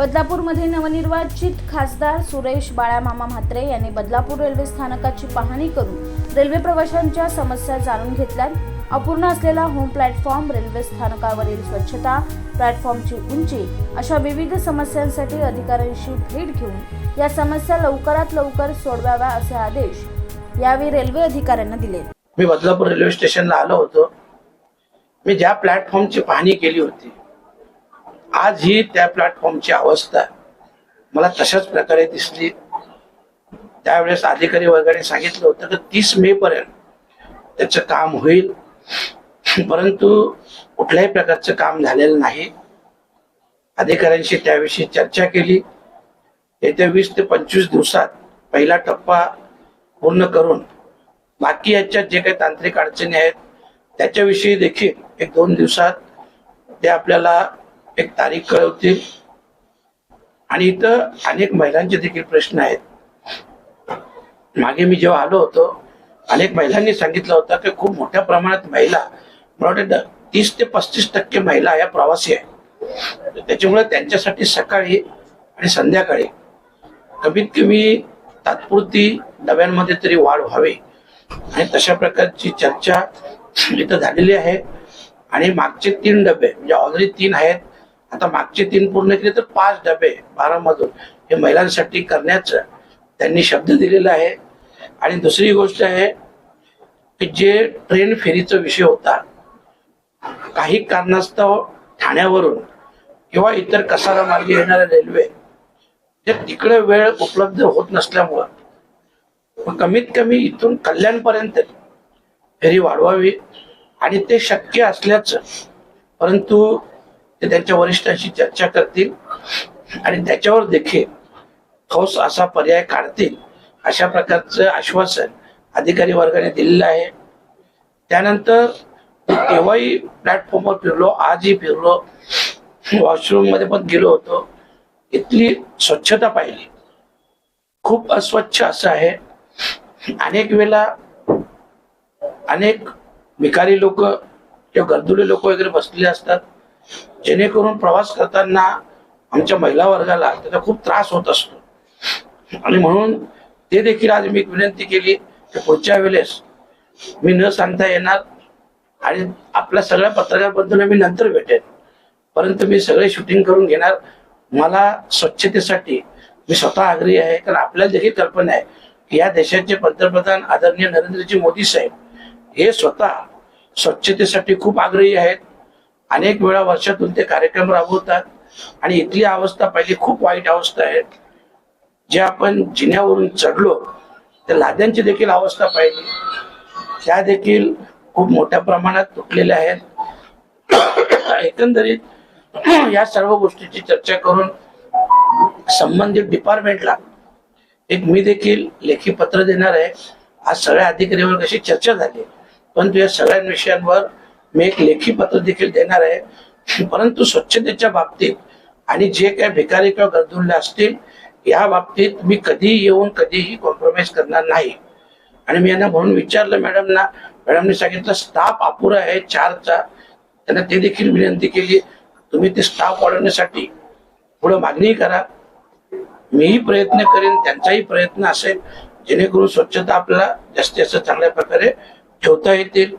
बदलापूरमध्ये नवनिर्वाचित खासदार सुरेश बाळामामा म्हात्रे यांनी बदलापूर रेल्वे स्थानकाची पाहणी करून रेल्वे प्रवाशांच्या समस्या जाणून घेतल्यात. अपूर्ण असलेला होम प्लॅटफॉर्म रेल्वे स्थानकावरील स्वच्छता प्लॅटफॉर्मची उंची अशा विविध समस्यांसाठी अधिकाऱ्यांशी भेट घेऊन या समस्या लवकरात लवकर सोडवाव्या असे आदेश यावेळी रेल्वे अधिकाऱ्यांना दिले. मी बदलापूर रेल्वे स्टेशनला आलो होतो. मी ज्या प्लॅटफॉर्मची पाहणी केली होती आज ही त्या प्लॅटफॉर्मची अवस्था मला तशाच प्रकारे दिसली. त्यावेळेस अधिकारी वर्गाने सांगितलं होतं की तीस मे पर्यंत त्याचं काम होईल. परंतु कुठल्याही प्रकारचं काम झालेलं नाही. अधिकाऱ्यांशी त्याविषयी चर्चा केली. येत्या वीस ते पंचवीस दिवसात पहिला टप्पा पूर्ण करून बाकी याच्यात जे काही तांत्रिक अडचणी आहेत त्याच्याविषयी देखील एक दोन दिवसात ते आपल्याला एक तारीख कळवतील. आणि इथं अनेक महिलांचे देखील प्रश्न आहेत. मागे मी जेव्हा आलो होतो अनेक महिलांनी सांगितलं होतं की खूप मोठ्या प्रमाणात महिला मला वाटतं तीस ते पस्तीस टक्के महिला या प्रवासी आहेत. त्याच्यामुळे त्यांच्यासाठी सकाळी आणि संध्याकाळी कमीत कमी तात्पुरती डब्यांमध्ये तरी वाढ व्हावी. आणि तशा प्रकारची चर्चा इथं झालेली आहे. आणि मागचे तीन डबे म्हणजे ऑलरेडी तीन आहेत आता मागचे तीन पूर्ण केले तर पाच डबे बारा मधून हे महिलांसाठी करण्याचं त्यांनी शब्द दिलेला आहे. आणि दुसरी गोष्ट आहे की जे ट्रेन फेरीचा विषय होता काही कारणास्तव ठाण्यावरून किंवा इतर कसारा मार्गे येणाऱ्या रेल्वे ते तिकडे वेळ उपलब्ध होत नसल्यामुळं मग कमीत कमी इथून कल्याणपर्यंत फेरी वाढवावी. आणि ते शक्य असल्याचं परंतु ते त्यांच्या वरिष्ठांशी चर्चा करतील आणि त्याच्यावर देखील ठोस असा पर्याय काढतील अशा प्रकारचं आश्वासन अधिकारी वर्गाने दिलेलं आहे. त्यानंतर तेव्हाही प्लॅटफॉर्मवर फिरलो आजही फिरलो वॉशरूममध्ये पण गेलो होतो. इथली स्वच्छता पाहिली. खूप अस्वच्छ असं आहे. अनेक वेळेला अनेक भिकारी लोक किंवा गर्दुले लोक वगैरे बसलेले असतात. जेणेकरून प्रवास करताना आमच्या महिला वर्गाला त्याचा खूप त्रास होत असतो. आणि म्हणून ते देखील आज मी विनंती केली की पुढच्या वेळेस मी न सांगता येणार आणि आपल्या सगळ्या पत्रकार बंधूंना मी नंतर भेटेन. परंतु मी सगळे शूटिंग करून घेणार. मला स्वच्छतेसाठी मी स्वतः आग्रही आहे कारण आपल्याला देखील कल्पना आहे की या देशाचे पंतप्रधान आदरणीय नरेंद्रजी मोदी साहेब हे स्वतः स्वच्छतेसाठी खूप आग्रही आहेत. अनेक वेळा वर्षातून ते कार्यक्रम राबवतात. आणि इथली अवस्था पहिली खूप वाईट अवस्था आहे. जे आपण जिन्यावरून चढलो त्या लाद्यांची देखील अवस्था पाहिली. त्या देखील खूप मोठ्या प्रमाणात तुटलेल्या आहेत. एकंदरीत या सर्व गोष्टीची चर्चा करून संबंधित डिपार्टमेंटला एक मी देखील लेखी पत्र देणार आहे. आज सगळ्या अधिकाऱ्यांवर कशी चर्चा झाली परंतु या सगळ्या विषयांवर मी एक लेखी पत्र देखील देणार आहे. परंतु स्वच्छतेच्या बाबतीत आणि जे काही भिकारी किंवा गरजुल्ले असतील या बाबतीत मी कधी येऊन कधीही कॉम्प्रोमाइज करणार नाही. आणि मी यांना म्हणून विचारलं मॅडमना मॅडमने सांगितलं स्टाफ अपुरा आहे चारचा. त्यांना ते देखील विनंती केली तुम्ही ते स्टाफ वाढवण्यासाठी पुढे मागणी करा. मीही प्रयत्न करेन त्यांचाही प्रयत्न असेल. जेणेकरून स्वच्छता आपल्याला जास्तीत जास्त चांगल्या प्रकारे ठेवता येतील.